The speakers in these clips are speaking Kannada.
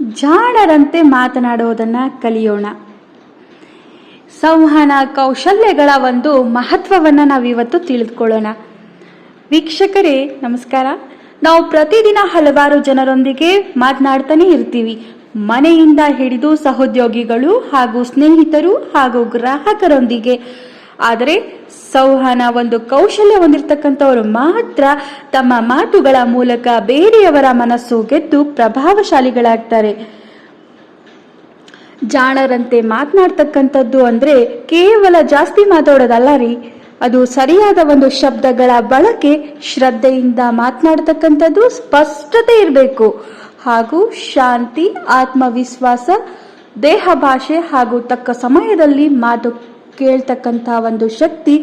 ಜಾಣರಂತೆ ಮಾತನಾಡುವುದನ್ನು ಕಲಿಯೋಣ. ಸಂವಹನ ಕೌಶಲ್ಯಗಳ ಒಂದು ಮಹತ್ವವನ್ನು ನಾವಿವತ್ತು ತಿಳಿದುಕೊಳ್ಳೋಣ. ವೀಕ್ಷಕರೇ, ನಮಸ್ಕಾರ. ನಾವು ಪ್ರತಿದಿನ ಹಲವಾರು ಜನರೊಂದಿಗೆ ಮಾತನಾಡ್ತಾನೆ ಇರ್ತೀವಿ. ಮನೆಯಿಂದ ಹಿಡಿದು ಸಹೋದ್ಯೋಗಿಗಳು ಹಾಗೂ ಸ್ನೇಹಿತರು ಹಾಗೂ ಗ್ರಾಹಕರೊಂದಿಗೆ ಆದರೆ ಸಂವಹನ ಒಂದು ಕೌಶಲ್ಯ ಹೊಂದಿರತಕ್ಕಂಥವರು ಮಾತ್ರ ತಮ್ಮ ಮಾತುಗಳ ಮೂಲಕ ಬೇರೆಯವರ ಮನಸ್ಸು ಗೆದ್ದು ಪ್ರಭಾವಶಾಲಿಗಳಾಗ್ತಾರೆ. ಜಾಣರಂತೆ ಮಾತನಾಡ್ತಕ್ಕಂಥದ್ದು ಅಂದರೆ ಕೇವಲ ಜಾಸ್ತಿ ಮಾತಾಡೋದಲ್ಲ ರೀ. ಅದು ಸರಿಯಾದ ಒಂದು ಶಬ್ದಗಳ ಬಳಕೆ ಶ್ರದ್ಧೆಯಿಂದ ಮಾತನಾಡ್ತಕ್ಕಂಥದ್ದು ಸ್ಪಷ್ಟತೆ ಇರಬೇಕು. ಹಾಗೂ ಶಾಂತಿ, ಆತ್ಮವಿಶ್ವಾಸ, ದೇಹ ಭಾಷೆ ಹಾಗೂ ತಕ್ಕ ಸಮಯದಲ್ಲಿ ಮಾತು ಕೇಳ್ತಕ್ಕಂಥ ಒಂದು ಶಕ್ತಿ,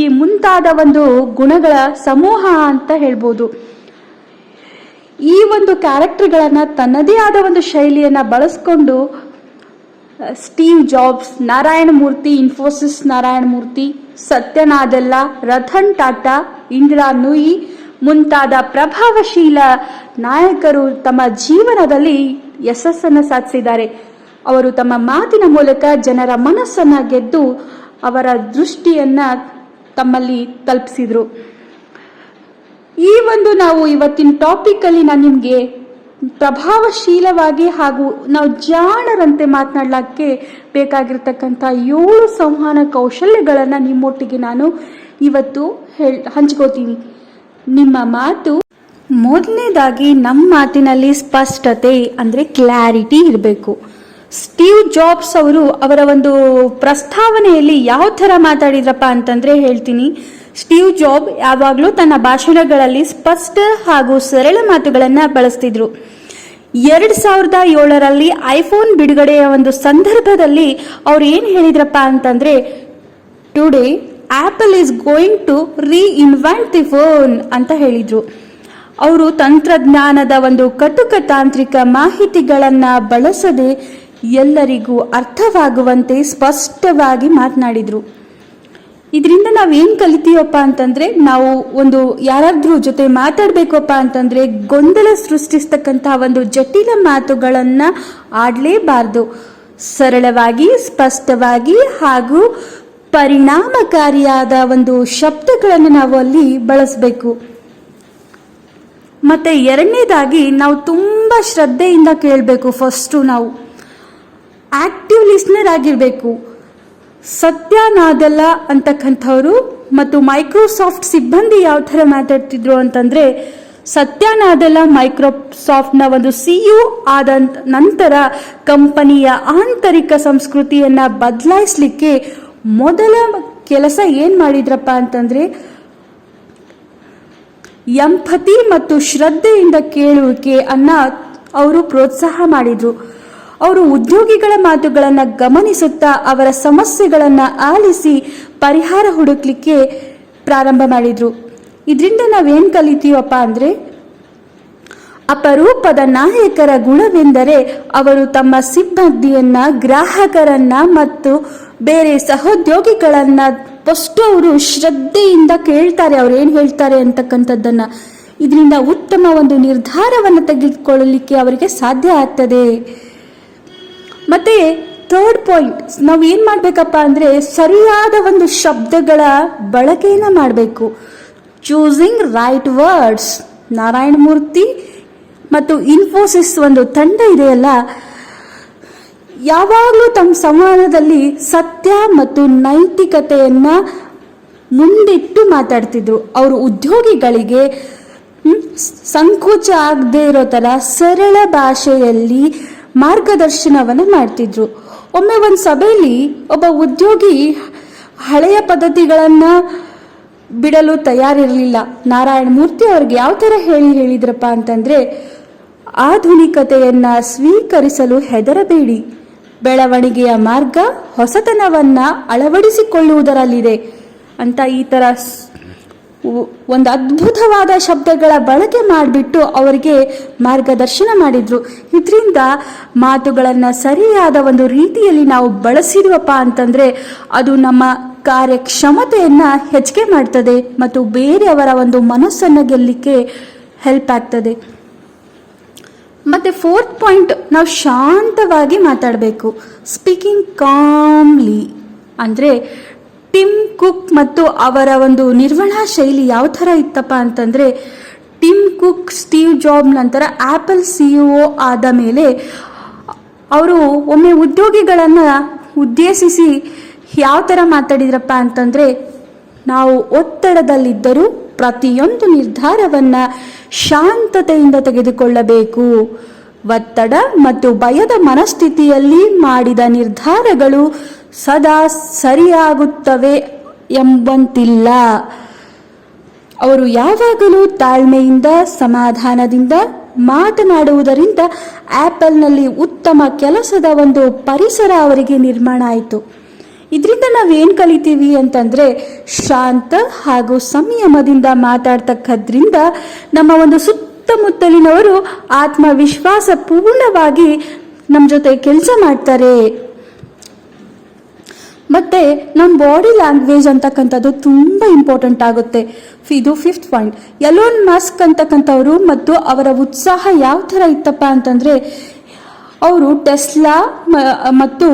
ಈ ಮುಂತಾದ ಒಂದು ಗುಣಗಳ ಸಮೂಹ ಅಂತ ಹೇಳ್ಬೋದು. ಈ ಒಂದು ಕ್ಯಾರೆಕ್ಟರ್ಗಳನ್ನು ತನ್ನದೇ ಆದ ಒಂದು ಶೈಲಿಯನ್ನು ಬಳಸ್ಕೊಂಡು ಸ್ಟೀವ್ ಜಾಬ್ಸ್ ನಾರಾಯಣ ಮೂರ್ತಿ ಇನ್ಫೋಸಿಸ್ ನಾರಾಯಣ ಮೂರ್ತಿ ಸತ್ಯನಾದೆಲ್ಲ, ರತನ್ ಟಾಟಾ, ಇಂದಿರಾ ನುಯಿ ಮುಂತಾದ ಪ್ರಭಾವಶೀಲ ನಾಯಕರು ತಮ್ಮ ಜೀವನದಲ್ಲಿ ಯಶಸ್ಸನ್ನು ಸಾಧಿಸಿದ್ದಾರೆ. ಅವರು ತಮ್ಮ ಮಾತಿನ ಮೂಲಕ ಜನರ ಮನಸ್ಸನ್ನ ಗೆದ್ದು ಅವರ ದೃಷ್ಟಿಯನ್ನ ತಮ್ಮಲ್ಲಿ ತಲುಪಿಸಿದ್ರು. ಈ ಒಂದು ನಾವು ಇವತ್ತಿನ ಟಾಪಿಕ್ ಅಲ್ಲಿ ನಾನು ನಿಮಗೆ ಪ್ರಭಾವಶೀಲವಾಗಿ ಹಾಗೂ ನಾವು ಜಾಣರಂತೆ ಮಾತನಾಡಲಿಕ್ಕೆ ಬೇಕಾಗಿರ್ತಕ್ಕಂಥ ಏಳು ಸಂವಹನ ಕೌಶಲ್ಯಗಳನ್ನು ನಿಮ್ಮೊಟ್ಟಿಗೆ ನಾನು ಇವತ್ತು ಹೇಳ್, ಹಂಚ್ಕೋತೀನಿ. ನಿಮ್ಮ ಮಾತು ಮೊದಲನೇದಾಗಿ ನಮ್ಮ ಮಾತಿನಲ್ಲಿ ಸ್ಪಷ್ಟತೆ ಅಂದರೆ ಕ್ಲಾರಿಟಿ ಇರಬೇಕು. ಸ್ಟೀವ್ ಜಾಬ್ಸ್ ಅವರು ಅವರ ಒಂದು ಪ್ರಸ್ತಾವನೆಯಲ್ಲಿ ಯಾವ ಥರ ಮಾತಾಡಿದ್ರಪ್ಪ ಅಂತಂದ್ರೆ ಹೇಳ್ತೀನಿ. ಸ್ಟೀವ್ ಜಾಬ್ ಯಾವಾಗಲೂ ತನ್ನ ಭಾಷಣಗಳಲ್ಲಿ ಸ್ಪಷ್ಟ ಹಾಗೂ ಸರಳ ಮಾತುಗಳನ್ನು ಬಳಸ್ತಿದ್ರು. ಎರಡು ಸಾವಿರದ ಏಳರಲ್ಲಿ ಐಫೋನ್ ಬಿಡುಗಡೆಯ ಒಂದು ಸಂದರ್ಭದಲ್ಲಿ ಅವ್ರು ಏನು ಹೇಳಿದ್ರಪ್ಪ ಅಂತಂದ್ರೆ today Apple is going to reinvent the phone ಅಂತ ಹೇಳಿದ್ರು. ಅವರು ತಂತ್ರಜ್ಞಾನದ ಒಂದು ಕಟುಕ ತಾಂತ್ರಿಕ ಮಾಹಿತಿಗಳನ್ನು ಬಳಸದೆ ಎಲ್ಲರಿಗೂ ಅರ್ಥವಾಗುವಂತೆ ಸ್ಪಷ್ಟವಾಗಿ ಮಾತನಾಡಿದ್ರು. ಇದರಿಂದ ನಾವೇನು ಕಲಿತೀವಪ್ಪ ಅಂತಂದ್ರೆ, ನಾವು ಒಂದು ಯಾರಾದ್ರೂ ಜೊತೆ ಮಾತಾಡಬೇಕಪ್ಪ ಅಂತಂದ್ರೆ ಗೊಂದಲ ಸೃಷ್ಟಿಸ್ತಕ್ಕಂತಹ ಒಂದು ಜಟಿಲ ಮಾತುಗಳನ್ನ ಆಡಲೇಬಾರ್ದು. ಸರಳವಾಗಿ, ಸ್ಪಷ್ಟವಾಗಿ ಹಾಗೂ ಪರಿಣಾಮಕಾರಿಯಾದ ಒಂದು ಶಬ್ದಗಳನ್ನು ನಾವು ಅಲ್ಲಿ ಬಳಸಬೇಕು. ಮತ್ತೆ ಎರಡನೇದಾಗಿ, ನಾವು ತುಂಬ ಶ್ರದ್ಧೆಯಿಂದ ಕೇಳಬೇಕು ಫಸ್ಟು ನಾವು. ಆಕ್ಟಿವ್ ಲಿಸ್ನರ್ ಆಗಿರಬೇಕು. ಸತ್ಯ ನಾದಲ್ಲ ಅಂತಕ್ಕಂಥವ್ರು ಮತ್ತು ಮೈಕ್ರೋಸಾಫ್ಟ್ ಸಿಬ್ಬಂದಿ ಯಾವ ಥರ ಮಾತಾಡ್ತಿದ್ರು ಅಂತಂದ್ರೆ, ಸತ್ಯ ನಾದಲ್ಲ ಮೈಕ್ರೋಸಾಫ್ಟ್ನ ಒಂದು ಸಿ ಯು ಆದ ನಂತರ ಕಂಪನಿಯ ಆಂತರಿಕ ಸಂಸ್ಕೃತಿಯನ್ನ ಬದಲಾಯಿಸಲಿಕ್ಕೆ ಮೊದಲ ಕೆಲಸ ಏನು ಮಾಡಿದ್ರಪ್ಪ ಅಂತಂದ್ರೆ, ಎಂಪತಿ ಮತ್ತು ಶ್ರದ್ಧೆಯಿಂದ ಕೇಳುವಿಕೆ ಅನ್ನ ಅವರು ಪ್ರೋತ್ಸಾಹ ಮಾಡಿದ್ರು. ಅವರು ಉದ್ಯೋಗಿಗಳ ಮಾತುಗಳನ್ನು ಗಮನಿಸುತ್ತಾ ಅವರ ಸಮಸ್ಯೆಗಳನ್ನು ಆಲಿಸಿ ಪರಿಹಾರ ಹುಡುಕ್ಲಿಕ್ಕೆ ಪ್ರಾರಂಭ ಮಾಡಿದ್ರು. ಇದರಿಂದ ನಾವೇನ್ ಕಲಿತೀವಪ್ಪ ಅಂದ್ರೆ, ಅಪರೂಪದ ನಾಯಕರ ಗುಣವೆಂದರೆ ಅವರು ತಮ್ಮ ಸಿಬ್ಬಂದಿಯನ್ನ, ಗ್ರಾಹಕರನ್ನ ಮತ್ತು ಬೇರೆ ಸಹೋದ್ಯೋಗಿಗಳನ್ನ ಫಸ್ಟ್ ಅವರು ಶ್ರದ್ಧೆಯಿಂದ ಕೇಳ್ತಾರೆ, ಅವ್ರು ಏನು ಹೇಳ್ತಾರೆ ಅಂತಕ್ಕಂಥದ್ದನ್ನ. ಇದರಿಂದ ಉತ್ತಮ ಒಂದು ನಿರ್ಧಾರವನ್ನು ತೆಗೆದುಕೊಳ್ಳಲಿಕ್ಕೆ ಅವರಿಗೆ ಸಾಧ್ಯ ಆಗ್ತದೆ. ಮತ್ತೆ ಥರ್ಡ್ ಪಾಯಿಂಟ್ ನಾವು ಏನು ಮಾಡಬೇಕಪ್ಪ ಅಂದರೆ ಸರಿಯಾದ ಒಂದು ಶಬ್ದಗಳ ಬಳಕೆಯನ್ನು ಮಾಡಬೇಕು. Choosing right words Narayana Murthy ಮತ್ತು ಇನ್ಫೋಸಿಸ್ ಒಂದು ತಂಡ ಇದೆಯಲ್ಲ, ಯಾವಾಗಲೂ ತಮ್ಮ ಸಂವಾದದಲ್ಲಿ ಸತ್ಯ ಮತ್ತು ನೈತಿಕತೆಯನ್ನು ಮುಂದಿಟ್ಟು ಮಾತಾಡ್ತಿದ್ರು. ಅವರು ಉದ್ಯೋಗಿಗಳಿಗೆ ಸಂಕೋಚ ಆಗದೆ ಇರೋ ಥರ ಸರಳ ಭಾಷೆಯಲ್ಲಿ ಮಾರ್ಗದರ್ಶನವನ್ನು ಮಾಡ್ತಿದ್ರು. ಒಮ್ಮೆ ಒಂದು ಸಭೆಯಲ್ಲಿ ಒಬ್ಬ ಉದ್ಯೋಗಿ ಹಳೆಯ ಪದ್ಧತಿಗಳನ್ನು ಬಿಡಲು ತಯಾರಿರಲಿಲ್ಲ. ನಾರಾಯಣ ಮೂರ್ತಿ ಅವ್ರಿಗೆ ಯಾವ ಥರ ಹೇಳಿ ಹೇಳಿದ್ರಪ್ಪ ಅಂತಂದ್ರೆ, ಆಧುನಿಕತೆಯನ್ನು ಸ್ವೀಕರಿಸಲು ಹೆದರಬೇಡಿ. ಬೆಳವಣಿಗೆಯ ಮಾರ್ಗ ಹೊಸತನವನ್ನ ಅಳವಡಿಸಿಕೊಳ್ಳುವುದರಲ್ಲಿದೆ ಅಂತ ಈ ಥರ ಒಂದು ಅದ್ಭುತವಾದ ಶಬ್ದಗಳ ಬಳಕೆ ಮಾಡಿಬಿಟ್ಟು ಅವರಿಗೆ ಮಾರ್ಗದರ್ಶನ ಮಾಡಿದರು. ಇದರಿಂದ ಮಾತುಗಳನ್ನು ಸರಿಯಾದ ಒಂದು ರೀತಿಯಲ್ಲಿ ನಾವು ಬಳಸಿದ್ವಪ್ಪ ಅಂತಂದರೆ ಅದು ನಮ್ಮ ಕಾರ್ಯಕ್ಷಮತೆಯನ್ನು ಹೆಚ್ಚಿಗೆ ಮಾಡ್ತದೆ ಮತ್ತು ಬೇರೆಯವರ ಒಂದು ಮನಸ್ಸನ್ನು ಗೆಲ್ಲಲಿಕ್ಕೆ ಹೆಲ್ಪ್ ಆಗ್ತದೆ. ಮತ್ತು ಫೋರ್ತ್ ಪಾಯಿಂಟ್ ನಾವು ಶಾಂತವಾಗಿ ಮಾತಾಡಬೇಕು. ಸ್ಪೀಕಿಂಗ್ ಕಾಮ್ಲಿ ಅಂದರೆ ಟಿಮ್ ಕುಕ್ ಮತ್ತು ಅವರ ಒಂದು ನಿರ್ವಹಣಾ ಶೈಲಿ ಯಾವ ಥರ ಇತ್ತಪ್ಪ ಅಂತಂದರೆ, ಟಿಮ್ ಕುಕ್, ಸ್ಟೀವ್ ಜಾಬ್ ನಂತರ ಆ್ಯಪಲ್ ಸಿ ಒ ಆದ ಮೇಲೆ ಅವರು ಒಮ್ಮೆ ಉದ್ಯೋಗಿಗಳನ್ನು ಉದ್ದೇಶಿಸಿ ಯಾವ ಥರ ಮಾತಾಡಿದ್ರಪ್ಪ ಅಂತಂದರೆ, ನಾವು ಒತ್ತಡದಲ್ಲಿದ್ದರೂ ಪ್ರತಿಯೊಂದು ನಿರ್ಧಾರವನ್ನು ಶಾಂತತೆಯಿಂದ ತೆಗೆದುಕೊಳ್ಳಬೇಕು. ಒತ್ತಡ ಮತ್ತು ಭಯದ ಮನಸ್ಥಿತಿಯಲ್ಲಿ ಮಾಡಿದ ನಿರ್ಧಾರಗಳು ಸದಾ ಸರಿಯಾಗುತ್ತವೆ ಎಂಬಂತಿಲ್ಲ. ಅವರು ಯಾವಾಗಲೂ ತಾಳ್ಮೆಯಿಂದ, ಸಮಾಧಾನದಿಂದ ಮಾತನಾಡುವುದರಿಂದ ಆ್ಯಪಲ್ನಲ್ಲಿ ಉತ್ತಮ ಕೆಲಸದ ಒಂದು ಪರಿಸರ ಅವರಿಗೆ ನಿರ್ಮಾಣ ಆಯಿತು. ಇದರಿಂದ ನಾವೇನು ಕಲಿತೀವಿ ಅಂತಂದರೆ ಶಾಂತ ಹಾಗೂ ಸಂಯಮದಿಂದ ಮಾತಾಡ್ತಕ್ಕದ್ರಿಂದ ನಮ್ಮ ಒಂದು ಸುತ್ತಮುತ್ತಲಿನವರು ಆತ್ಮವಿಶ್ವಾಸ ಪೂರ್ಣವಾಗಿ ನಮ್ಮ ಜೊತೆ ಕೆಲಸ ಮಾಡ್ತಾರೆ. ಮತ್ತೆ ನಮ್ಮ ಬಾಡಿ ಲ್ಯಾಂಗ್ವೇಜ್ ಅಂತಕ್ಕಂಥದ್ದು ತುಂಬ ಇಂಪಾರ್ಟೆಂಟ್ ಆಗುತ್ತೆ. ಇದು ಫಿಫ್ತ್ ಪಾಯಿಂಟ್ ಎಲೋನ್ ಮಾಸ್ಕ್ ಅಂತಕ್ಕಂಥವ್ರು ಮತ್ತು ಅವರ ಉತ್ಸಾಹ ಯಾವ ಥರ ಇತ್ತಪ್ಪ ಅಂತಂದರೆ, ಅವರು ಟೆಸ್ಲಾ ಮತ್ತು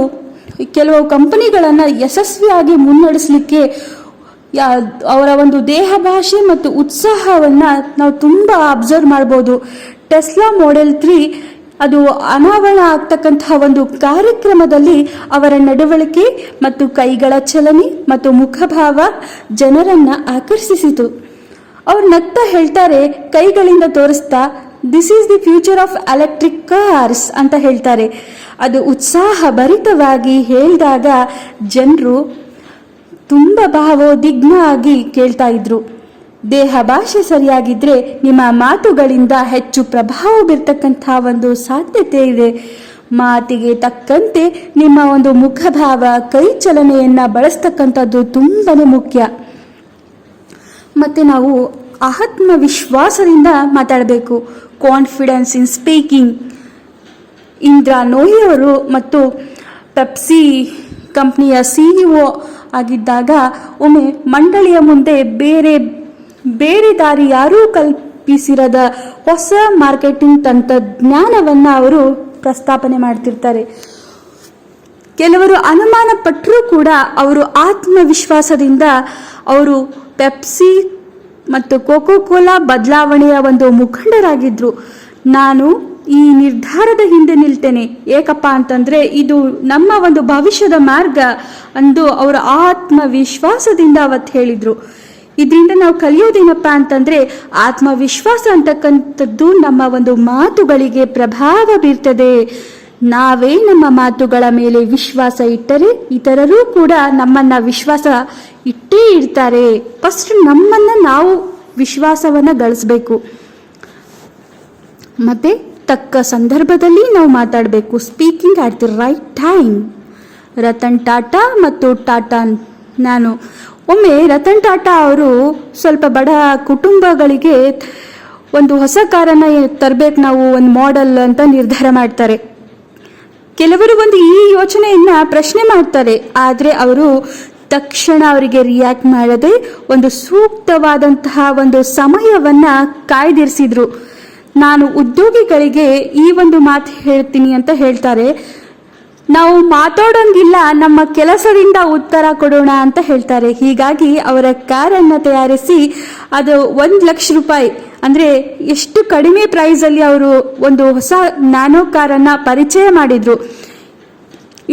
ಕೆಲವು ಕಂಪನಿಗಳನ್ನು ಯಶಸ್ವಿಯಾಗಿ ಮುನ್ನಡೆಸಲಿಕ್ಕೆ, ಯಾ, ಅವರ ಒಂದು ದೇಹ ಭಾಷೆ ಮತ್ತು ಉತ್ಸಾಹವನ್ನು ನಾವು ತುಂಬ ಅಬ್ಸರ್ವ್ ಮಾಡ್ಬೋದು. ಟೆಸ್ಲಾ ಮಾಡೆಲ್ ತ್ರೀ ಅದು ಅನಾವರಣ ಆಗ್ತಕ್ಕಂತಹ ಒಂದು ಕಾರ್ಯಕ್ರಮದಲ್ಲಿ ಅವರ ನಡವಳಿಕೆ ಮತ್ತು ಕೈಗಳ ಚಲನೆ ಮತ್ತು ಮುಖಭಾವ ಜನರನ್ನ ಆಕರ್ಷಿಸಿತು. ಅವ್ರು ನಗ್ತಾ ಹೇಳ್ತಾರೆ, ಕೈಗಳಿಂದ ತೋರಿಸ್ತಾ this is the future of electric cars ಅಂತ ಹೇಳ್ತಾರೆ. ಅದು ಉತ್ಸಾಹ ಭರಿತವಾಗಿ ಹೇಳಿದಾಗ ಜನರು ತುಂಬ ಭಾವೋದಿಗ್ನ ಆಗಿ ಕೇಳ್ತಾ ಇದ್ರು. ದೇಹ ಭಾಷೆ ಸರಿಯಾಗಿದ್ರೆ ನಿಮ್ಮ ಮಾತುಗಳಿಂದ ಹೆಚ್ಚು ಪ್ರಭಾವ ಬೀರ್ತಕ್ಕಂಥ ಒಂದು ಸಾಧ್ಯತೆ ಇದೆ. ಮಾತಿಗೆ ತಕ್ಕಂತೆ ನಿಮ್ಮ ಒಂದು ಮುಖಭಾವ, ಕೈ ಚಲನೆಯನ್ನ ಬಳಸ್ತಕ್ಕಂಥದ್ದು ತುಂಬಾ ಮುಖ್ಯ. ಮತ್ತೆ ನಾವು ಆತ್ಮವಿಶ್ವಾಸದಿಂದ ಮಾತಾಡಬೇಕು. Confidence in speaking Indra Nooyi ಮತ್ತು ಪೆಪ್ಸಿ ಕಂಪ್ನಿಯ ಸಿಇಒ ಆಗಿದ್ದಾಗ ಒಮ್ಮೆ ಮಂಡಳಿಯ ಮುಂದೆ ಬೇರೆ ಬೇರೆ ದಾರಿ ಯಾರೂ ಕಲ್ಪಿಸಿರದ ಹೊಸ ಮಾರ್ಕೆಟಿಂಗ್ ತಂತ್ರಜ್ಞಾನವನ್ನು ಅವರು ಪ್ರಸ್ತಾಪನೆ ಮಾಡ್ತಿರ್ತಾರೆ. ಕೆಲವರು ಅನುಮಾನ ಪಟ್ಟರೂ ಕೂಡ ಅವರು ಆತ್ಮವಿಶ್ವಾಸದಿಂದ ಅವರು ಪೆಪ್ಸಿ ಮತ್ತು ಕೋಕೋ ಕೋಲಾ ಬದಲಾವಣೆಯ ಒಂದು ಮುಖಂಡರಾಗಿದ್ದರು ನಾನು ಈ ನಿರ್ಧಾರದ ಹಿಂದೆ ನಿಲ್ತೇನೆ. ಏಕಪ್ಪ ಅಂತಂದ್ರೆ ಇದು ನಮ್ಮ ಒಂದು ಭವಿಷ್ಯದ ಮಾರ್ಗ ಅಂದು ಅವರ ಆತ್ಮವಿಶ್ವಾಸದಿಂದ ಅವತ್ತು ಹೇಳಿದ್ರು. ಇದರಿಂದ ನಾವು ಕಲಿಯೋದೇನಪ್ಪ ಅಂತಂದ್ರೆ ಆತ್ಮವಿಶ್ವಾಸ ಅಂತಕ್ಕಂಥದ್ದು ನಮ್ಮ ಒಂದು ಮಾತುಗಳಿಗೆ ಪ್ರಭಾವ ಬೀರ್ತದೆ. ನಾವೇ ನಮ್ಮ ಮಾತುಗಳ ಮೇಲೆ ವಿಶ್ವಾಸ ಇಟ್ಟರೆ ಇತರರೂ ಕೂಡ ನಮ್ಮನ್ನ ವಿಶ್ವಾಸ ಇಟ್ಟೇ ಇರ್ತಾರೆ. ಫಸ್ಟ್ ನಮ್ಮನ್ನ ನಾವು ವಿಶ್ವಾಸವನ್ನ ಗಳಿಸ್ಬೇಕು. ಮತ್ತೆ ತಕ್ಕ ಸಂದರ್ಭದಲ್ಲಿ ನಾವು ಮಾತಾಡಬೇಕು. Speaking at the right time Ratan Tata ಮತ್ತು ಟಾಟಾ ನಾನು ಒಮ್ಮೆ ರತನ್ ಟಾಟಾ ಅವರು ಸ್ವಲ್ಪ ಬಡ ಕುಟುಂಬಗಳಿಗೆ ಒಂದು ಹೊಸ ಕಾರನ್ನು ತರಬೇಕು, ನಾವು ಒಂದು ಮಾಡೆಲ್ ಅಂತ ನಿರ್ಧಾರ ಮಾಡ್ತಾರೆ. ಕೆಲವರು ಒಂದು ಈ ಯೋಚನೆಯನ್ನು ಪ್ರಶ್ನೆ ಮಾಡ್ತಾರೆ, ಆದರೆ ಅವರು ತಕ್ಷಣ ಅವರಿಗೆ ರಿಯಾಕ್ಟ್ ಮಾಡದೆ ಒಂದು ಸೂಕ್ತವಾದಂತಹ ಒಂದು ಸಮಯವನ್ನ ಕಾಯ್ದಿರಿಸಿದ್ರು. ನಾನು ಉದ್ಯೋಗಿಗಳಿಗೆ ಈ ಒಂದು ಮಾತು ಹೇಳ್ತೀನಿ ಅಂತ ಹೇಳ್ತಾರೆ. ನಾವು ಮಾತಾಡೋಂಗಿಲ್ಲ, ನಮ್ಮ ಕೆಲಸದಿಂದ ಉತ್ತರ ಕೊಡೋಣ ಅಂತ ಹೇಳ್ತಾರೆ. ಹೀಗಾಗಿ ಅವರ ಕಾರನ್ನು ತಯಾರಿಸಿ ಅದು ಒಂದು ಲಕ್ಷ ರೂಪಾಯಿ, ಅಂದರೆ ಎಷ್ಟು ಕಡಿಮೆ ಪ್ರೈಸಲ್ಲಿ ಅವರು ಒಂದು ಹೊಸ ನ್ಯಾನೋ ಕಾರನ್ನು ಪರಿಚಯ ಮಾಡಿದ್ರು.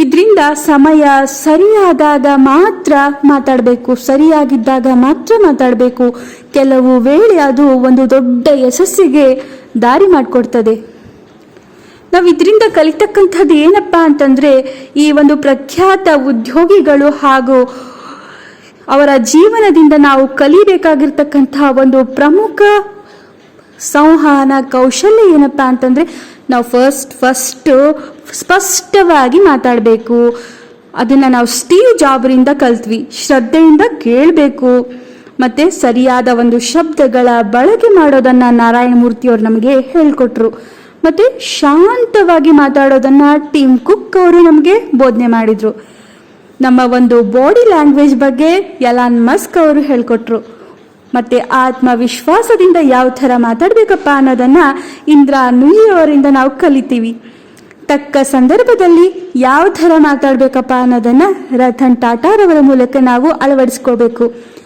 ಇದರಿಂದ ಸಮಯ ಸರಿಯಾದಾಗ ಮಾತ್ರ ಮಾತಾಡಬೇಕು, ಸರಿಯಾಗಿದ್ದಾಗ ಮಾತ್ರ ಮಾತಾಡಬೇಕು. ಕೆಲವು ವೇಳೆ ಅದು ಒಂದು ದೊಡ್ಡ ಯಶಸ್ಸಿಗೆ ದಾರಿ ಮಾಡಿಕೊಡ್ತದೆ. ನಾವು ಇದರಿಂದ ಕಲಿತಕ್ಕಂಥದ್ದು ಏನಪ್ಪ ಅಂತಂದ್ರೆ ಈ ಒಂದು ಪ್ರಖ್ಯಾತ ಉದ್ಯೋಗಿಗಳು ಹಾಗೂ ಅವರ ಜೀವನದಿಂದ ನಾವು ಕಲಿಬೇಕಾಗಿರ್ತಕ್ಕಂತಹ ಒಂದು ಪ್ರಮುಖ ಸಂವಹನ ಕೌಶಲ್ಯ ಏನಪ್ಪ ಅಂತಂದ್ರೆ ನಾವು ಫಸ್ಟ್ ಫಸ್ಟ್ ಸ್ಪಷ್ಟವಾಗಿ ಮಾತಾಡಬೇಕು. ಅದನ್ನ ನಾವು ಸ್ಟೀವ್ ಜಾಬ್ರಿಂದ ಕಲ್ತ್ವಿ. ಶ್ರದ್ಧೆಯಿಂದ ಕೇಳಬೇಕು. ಮತ್ತೆ ಸರಿಯಾದ ಒಂದು ಶಬ್ದಗಳ ಬಳಕೆ ಮಾಡೋದನ್ನ ನಾರಾಯಣ ಮೂರ್ತಿಯವರು ನಮಗೆ ಹೇಳ್ಕೊಟ್ರು. ಮತ್ತೆ ಶಾಂತವಾಗಿ ಮಾತಾಡೋದನ್ನ ಟೀಮ್ ಕುಕ್ ಅವರು ನಮಗೆ ಬೋಧನೆ ಮಾಡಿದ್ರು. ನಮ್ಮ ಒಂದು ಬಾಡಿ ಲ್ಯಾಂಗ್ವೇಜ್ ಬಗ್ಗೆ ಯಲಾನ್ ಮಸ್ಕ್ ಅವರು ಹೇಳಿಕೊಟ್ರು. ಮತ್ತೆ ಆತ್ಮವಿಶ್ವಾಸದಿಂದ ಯಾವ ಥರ ಮಾತಾಡಬೇಕಪ್ಪ ಅನ್ನೋದನ್ನ ಇಂದ್ರಾ ನುಯಿ ಅವರಿಂದ ನಾವು ಕಲಿತೀವಿ. ತಕ್ಕ ಸಂದರ್ಭದಲ್ಲಿ ಯಾವ ಥರ ಮಾತಾಡಬೇಕಪ್ಪ ಅನ್ನೋದನ್ನ ರತನ್ ಟಾಟಾರವರ ಮೂಲಕ ನಾವು ಅಳವಡಿಸ್ಕೋಬೇಕು.